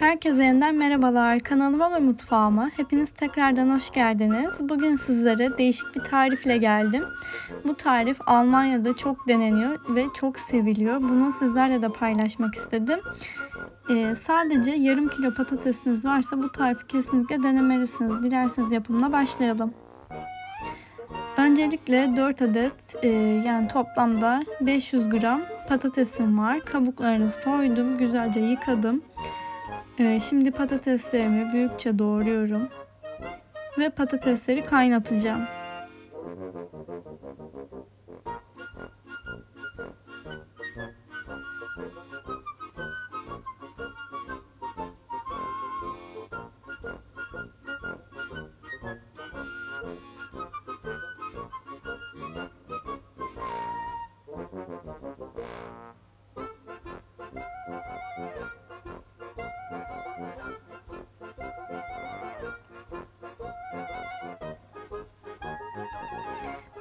Herkese yeniden merhabalar. Kanalıma ve mutfağıma hepiniz tekrardan hoş geldiniz. Bugün sizlere değişik bir tarifle geldim. Bu tarif Almanya'da çok deneniyor ve çok seviliyor. Bunu sizlerle de paylaşmak istedim. Ee, sadece yarım kilo patatesiniz varsa bu tarifi kesinlikle denemelisiniz. Dilerseniz yapımına başlayalım. Öncelikle 4 adet e, yani toplamda 500 gram patatesim var. Kabuklarını soydum, güzelce yıkadım. E, şimdi patateslerimi büyükçe doğruyorum ve patatesleri kaynatacağım.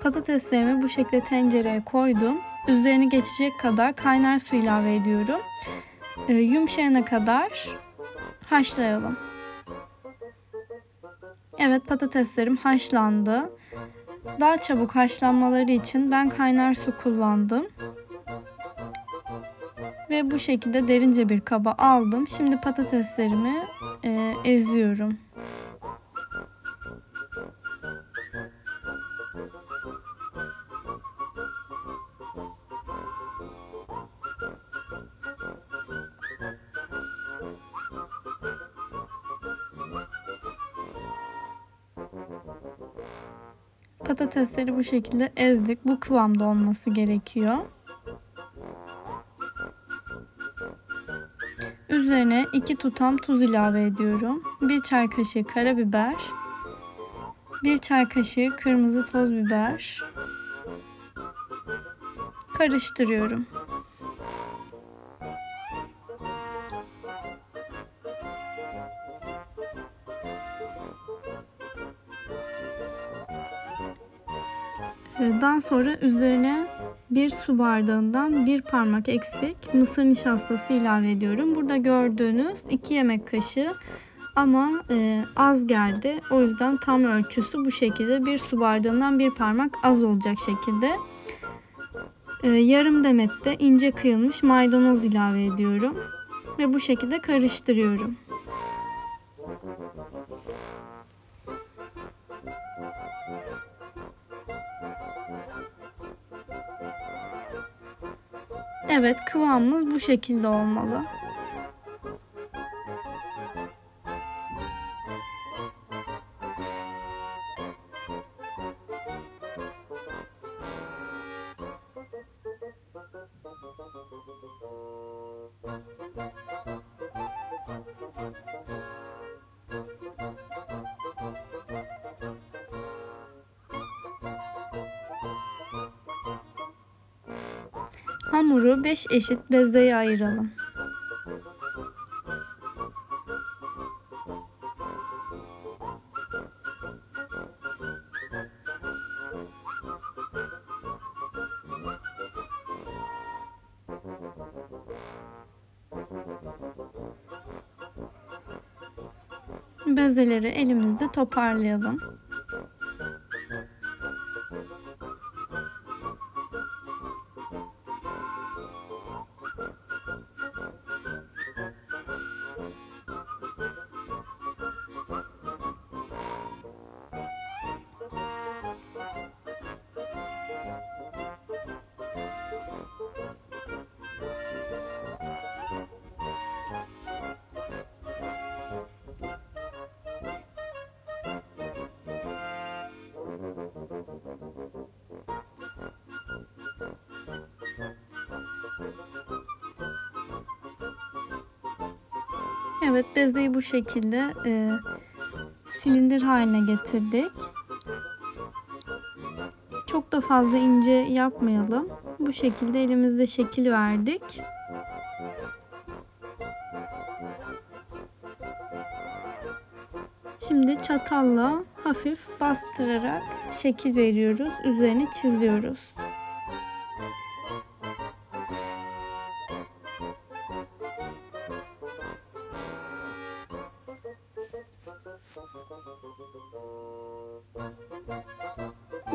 Patateslerimi bu şekilde tencereye koydum. Üzerini geçecek kadar kaynar su ilave ediyorum. E, yumuşayana kadar haşlayalım. Evet patateslerim haşlandı. Daha çabuk haşlanmaları için ben kaynar su kullandım. Ve bu şekilde derince bir kaba aldım. Şimdi patateslerimi e, eziyorum. Patatesleri bu şekilde ezdik. Bu kıvamda olması gerekiyor. Üzerine 2 tutam tuz ilave ediyorum. 1 çay kaşığı karabiber. 1 çay kaşığı kırmızı toz biber. Karıştırıyorum. Daha sonra üzerine bir su bardağından bir parmak eksik mısır nişastası ilave ediyorum. Burada gördüğünüz 2 yemek kaşığı ama e, az geldi. O yüzden tam ölçüsü bu şekilde bir su bardağından bir parmak az olacak şekilde. E, yarım demet de ince kıyılmış maydanoz ilave ediyorum. Ve bu şekilde karıştırıyorum. Evet kıvamımız bu şekilde olmalı. Hamuru 5 eşit bezdeye ayıralım. Bezeleri elimizde toparlayalım. Evet bezeyi bu şekilde e, silindir haline getirdik. Çok da fazla ince yapmayalım. Bu şekilde elimizde şekil verdik. Şimdi çatalla hafif bastırarak şekil veriyoruz. Üzerine çiziyoruz.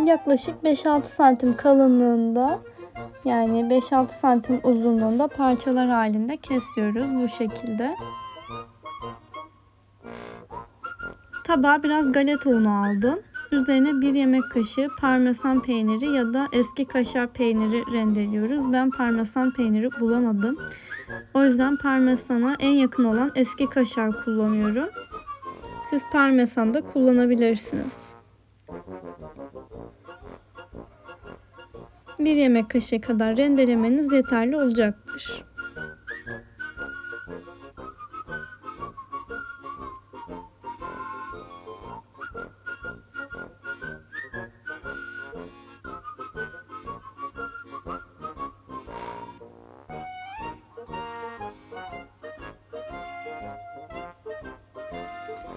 Yaklaşık 5-6 santim kalınlığında yani 5-6 santim uzunluğunda parçalar halinde kesiyoruz bu şekilde. Tabağa biraz galeta unu aldım. Üzerine bir yemek kaşığı parmesan peyniri ya da eski kaşar peyniri rendeliyoruz. Ben parmesan peyniri bulamadım. O yüzden parmesana en yakın olan eski kaşar kullanıyorum. Siz parmesan da kullanabilirsiniz. Bir yemek kaşığı kadar rendelemeniz yeterli olacaktır.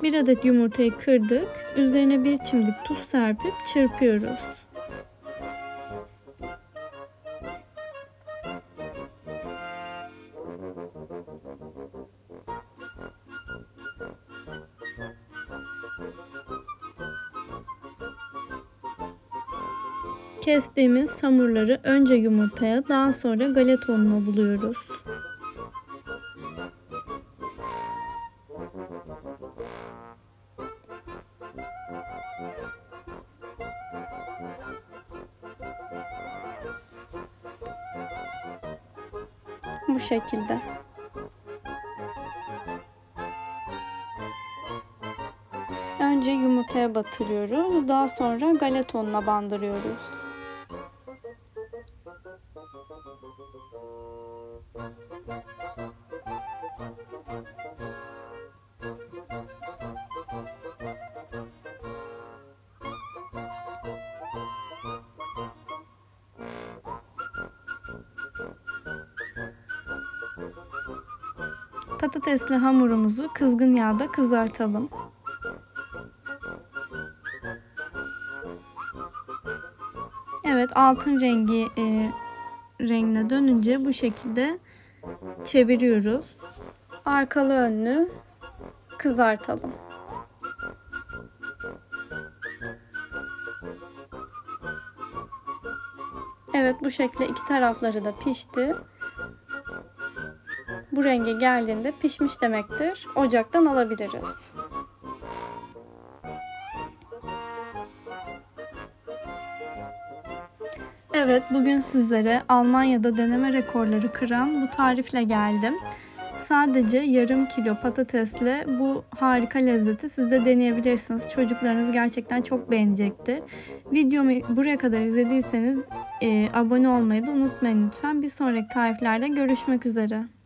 Bir adet yumurtayı kırdık. Üzerine bir çimdik tuz serpip çırpıyoruz. Kestiğimiz hamurları önce yumurtaya daha sonra galeta ununa buluyoruz. Bu şekilde. Önce yumurtaya batırıyoruz. Daha sonra ununa bandırıyoruz. Patatesli hamurumuzu kızgın yağda kızartalım. Evet altın rengi e, rengine dönünce bu şekilde çeviriyoruz. Arkalı önlü kızartalım. Evet bu şekilde iki tarafları da pişti. Bu renge geldiğinde pişmiş demektir. Ocaktan alabiliriz. Evet, bugün sizlere Almanya'da deneme rekorları kıran bu tarifle geldim. Sadece yarım kilo patatesle bu harika lezzeti siz de deneyebilirsiniz. Çocuklarınız gerçekten çok beğenecektir. Videomu buraya kadar izlediyseniz e, abone olmayı da unutmayın lütfen. Bir sonraki tariflerde görüşmek üzere.